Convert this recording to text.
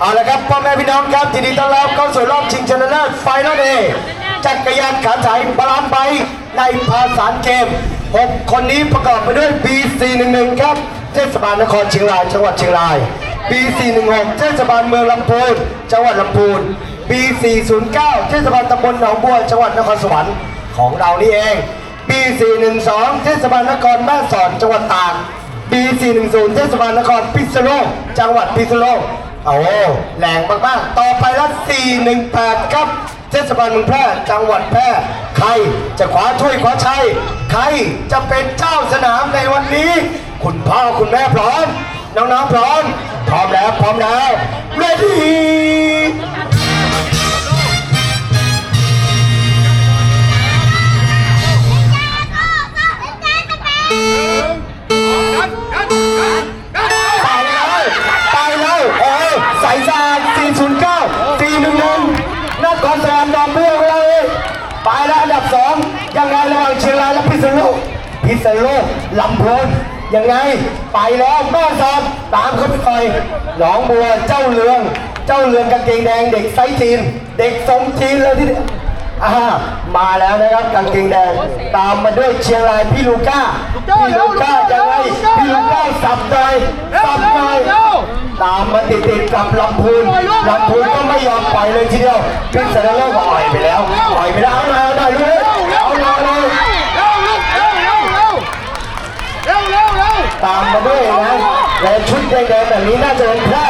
เอาละครับพ่อแม่พี่น้องครับยินดีต้อนรับเข้าสู่รอบชิงชนะเลิศไฟนอลเดย์จักรยานขาไถบาลานซ์ไบค์ในภาษาเกม 6 คนนี้ประกอบไปด้วย B411 ครับเทศบาลนครเชียงรายจังหวัดเชียงราย B416 เทศบาลเมืองลำพูนจังหวัดลำพูน B409 เทศบาลตำบลหนองบัวจังหวัดนครสวรรค์ของเรานี่เอง B412 เทศบาลนครแม่สอดจังหวัดตาก B410 เทศบาลนครพิษณุโลกจังหวัดพิษณุโลก โอ้แรงมากๆ ต่อไปละ418 ครับ เทศบาลเมืองแพร่จังหวัดแพร่ ใครจะคว้าถ้วยคว้าชัย ใครจะเป็นเจ้าสนามในวันนี้ คุณพ่อคุณแม่พร้อม น้องๆพร้อม พร้อมแล้ว พร้อมแล้ว ready ไป 409 411นครสวรรค์ดอมเพื่อนเลยไปแล้วอันดับสองยังไงระหว่างเชียงรายและพิษณุโลกพิษณุโลกลำพูนยังไงไปแล้วแม่สอบตามเขาไปหน่อยหนองบัวเจ้าเรือง เจ้าเรืองกางเกงแดงเด็กไซจีน เด็กทรงจีนเลยที่อ่ามาแล้วนะครับกางเกงแดง ตามมาด้วยเชียงรายพี่ลูก้าพี่ลูก้ายังไงพี่ลูก้าสับหน่อยสับหน่อยตามมาติดติดๆกับลำพูนลำพูน อมปล่อยเลยทีเดียวพิษณุโลกก็ปล่อยไปแล้วปล่อยไปแล้วเอามาหน่อยเลยเอามาเลยตามมาด้วยนะและชุดแดงๆแบบนี้น่าจะเป็นแพร่